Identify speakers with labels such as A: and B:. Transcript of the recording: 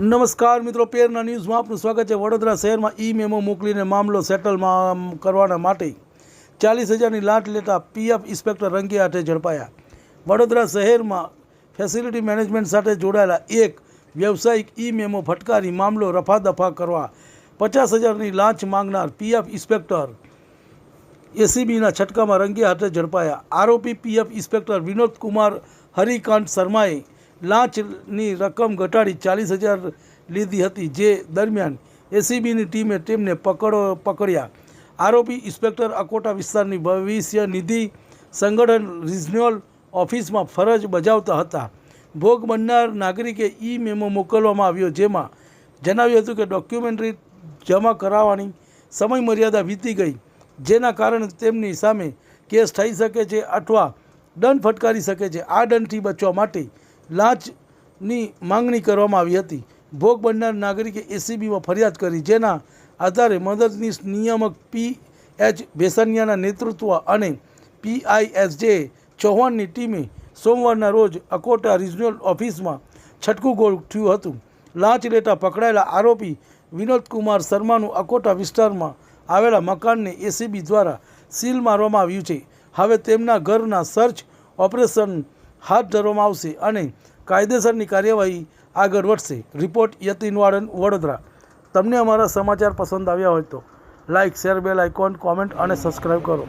A: નમસ્કાર મિત્રો, પેરના ન્યૂઝમાં આપનું સ્વાગત છે. વડોદરા શહેરમાં ઈ મેમો મોકલીને મામલો સેટલમાં કરવાના માટે ચાલીસ હજારની લાંચ લેતા પીએફ ઇન્સ્પેક્ટર રંગે હાથે ઝડપાયા. વડોદરા શહેરમાં ફેસિલિટી મેનેજમેન્ટ સાથે જોડાયેલા એક વ્યવસાયિક ઈ મેમો ફટકારી મામલો રફાદફા કરવા પચાસ હજારની લાંચ માંગનાર પીએફ ઇન્સ્પેક્ટર એસીબીના છટકામાં રંગે હાથે ઝડપાયા. આરોપી પીએફ ઇન્સ્પેક્ટર વિનોદ કુમાર હરિકાંત શર્માએ લાંચની રકમ ઘટાડી ચાલીસ હજાર લીધી હતી. જે દરમિયાન એસીબીની ટીમે તેમને પકડો, પકડ્યા. આરોપી ઇન્સ્પેક્ટર અકોટા વિસ્તારની ભવિષ્ય નિધિ સંગઠન રિજનલ ઓફિસમાં ફરજ બજાવતા હતા. ભોગ બનનાર નાગરિકે ઈ મેમો મોકલવામાં આવ્યો, જેમાં જણાવ્યું હતું કે ડોક્યુમેન્ટરી જમા કરાવવાની સમય મર્યાદા વીતી ગઈ, જેના કારણે તેમની સામે કેસ થઈ શકે છે અથવા દંડ ફટકારી શકે છે. આ દંડથી બચવા માટે લાંચની માંગણી કરવામાં આવી હતી. ભોગ બનનાર નાગરિકે એસીબીમાં ફરિયાદ કરી, જેના આધારે મદદનીશ નિયામક પી એચ ભેસાનિયાના નેતૃત્વ અને પીઆઈએસજે ચૌહાણની ટીમે સોમવારના રોજ અકોટા રિજનલ ઓફિસમાં છટકું ગોઠવ્યું હતું. લાંચ લેતા પકડાયેલા આરોપી વિનોદ કુમાર શર્માનું અકોટા વિસ્તારમાં આવેલા મકાનને એસીબી દ્વારા સીલ મારવામાં આવ્યું છે. હવે તેમના ઘરના સર્ચ ઓપરેશન હાથ ધરવામાં આવશે અને કાયદેસરની કાર્યવાહી આગળ વધશે. રિપોર્ટ યતિનવાડન વડોદરા. તમને અમારા સમાચાર પસંદ આવ્યા હોય તો like share bell icon comment અને સબસ્ક્રાઈબ કરો.